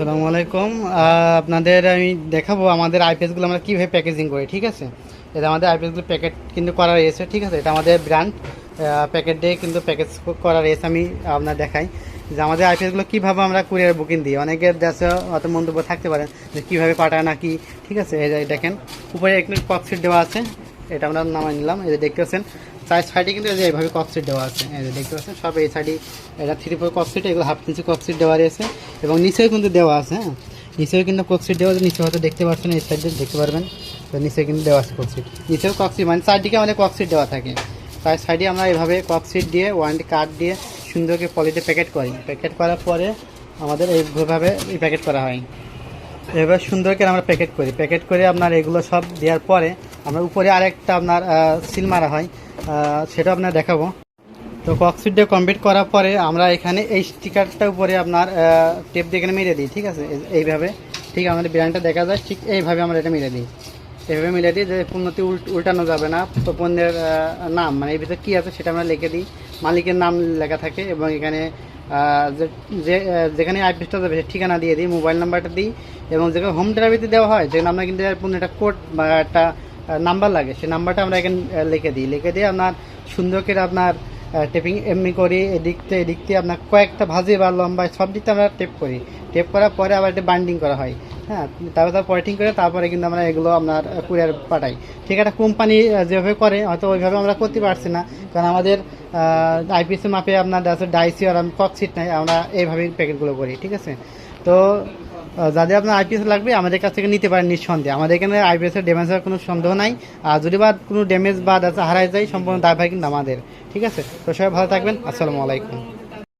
আসসালামু আলাইকুম। আপনাদের আমি দেখাবো আমাদের আইপিএসগুলো আমরা কীভাবে প্যাকেজিং করি, ঠিক আছে? এটা আমাদের আইপিএসগুলো প্যাকেট কিন্তু করা রয়েছে ঠিক আছে? এটা আমাদের ব্র্যান্ড প্যাকেট দিয়ে কিন্তু প্যাকেজ করা রয়েছে আমি আপনার দেখাই। যে আমাদের আইপিএসগুলো কীভাবে আমরা কুরিয়ার বুকিং দিই। অনেকের দেশে অত মন্তব্য থাকতে পারে যে কীভাবে পাঠায় না কি ঠিক আছে? এই দেখেন, উপরে একটু কক্সিট দেওয়া আছে। এটা আমরা নামাই নিলাম। এই যে দেখতে পাচ্ছেন চার সাইডে কিন্তু যে এইভাবে কক্সিট দেওয়া আছে। এই যে দেখতে পাচ্ছেন, সব এই সাইডে এটা থ্রি ফোর কক্সিট এগুলো হাফ ইঞ্চি কক্সিট দেওয়া রয়েছে এবং নিচেও কিন্তু দেওয়া আছে হ্যাঁ? নিচেও কিন্তু কক্সিট দেওয়া আছে, নিচে হয়তো দেখতে পাচ্ছেন, এই সাইডে দেখতে পারবেন। তো নিচে কিন্তু দেওয়া আছে কক্সিট নিচেও কক্সিট মানে চারদিকে আমাদের কক্সিট দেওয়া থাকে। তার সাইডে আমরা এভাবে কক্সিট দিয়ে ওয়ারেন্টি কার্ড দিয়ে সুন্দরকে পলিতে প্যাকেট করি। প্যাকেট করার পরে আমাদের এইভাবে এই প্যাকেট করা হয়। এবার সুন্দর করে আমরা প্যাকেট করি। প্যাকেট করে আপনার এগুলো সব দেওয়ার পরে আমরা উপরে আরেকটা আপনার সিল মারা হয় সেটা আপনার দেখাবো। তো কক্সিট দিয়ে কমপ্লিট করার পরে আমরা এখানে এই স্টিকারটা উপরে আপনার টেপ দিয়ে এখানে মেরে দিই, ঠিক আছে? এইভাবে। ঠিক আমাদের ব্র্যান্ডটা দেখা যায়, ঠিক এইভাবে আমরা এটা মেরে দিই। এইভাবে মিলে দিই যে পণ্যটি উল্ট উল্টানো যাবে না, তো পণ্যের নাম মানে এর ভিতরে কী আছে সেটা আমরা লিখে দিই। মালিকের নাম লেখা থাকে এবং এখানে যে- যেখানে আইপিএসটা যাবে ঠিকানা দিয়ে দিই মোবাইল নাম্বারটা দিই এবং যেখানে হোম ডেলিভারিতে দেওয়া হয়, যেখানে আমরা কিন্তু পণ্যটা কোড বা একটা নাম্বার লাগে, সেই নাম্বারটা আমরা এখানে লিখে দিই। লিখে দিয়ে আপনার সুন্দর করে আপনার টেপিং এমনি করি, এদিক থেকে এদিক থেকে আপনার কয়েকটা ভাজি বা লম্বা সব দিকতে আমরা টেপ করি। টেপ করার পরে আবার এটা বাইন্ডিং করা হয় হ্যাঁ? তারপর তার পয়েটিং করে তারপরে কিন্তু আমরা এগুলো আপনার কুরিয়ার পাঠাই। ঠিক আছে কোম্পানি যেভাবে করে, হয়তো ওইভাবে আমরা করতে পারছি না। কারণ আমাদের আইপিএস মাপে আপনার ডাইসি আর ককসিট নাই, আমরা এইভাবেই প্যাকেটগুলো করি, ঠিক আছে? তো যাদের আপনার আইপিএস লাগবে, আমাদের কাছ থেকে নিতে পারেন নিঃসন্দেহে। আমাদের এখানে আইপিএস এর হওয়ার কোনো সন্দেহ নাই। আর যদি বা কোনো ড্যামেজ বা হারায় যায়, সম্পূর্ণ দায় ভাই কিন্তু আমাদের। ঠিক আছে? তো সবাই ভালো থাকবেন। আসসালামু আলাইকুম।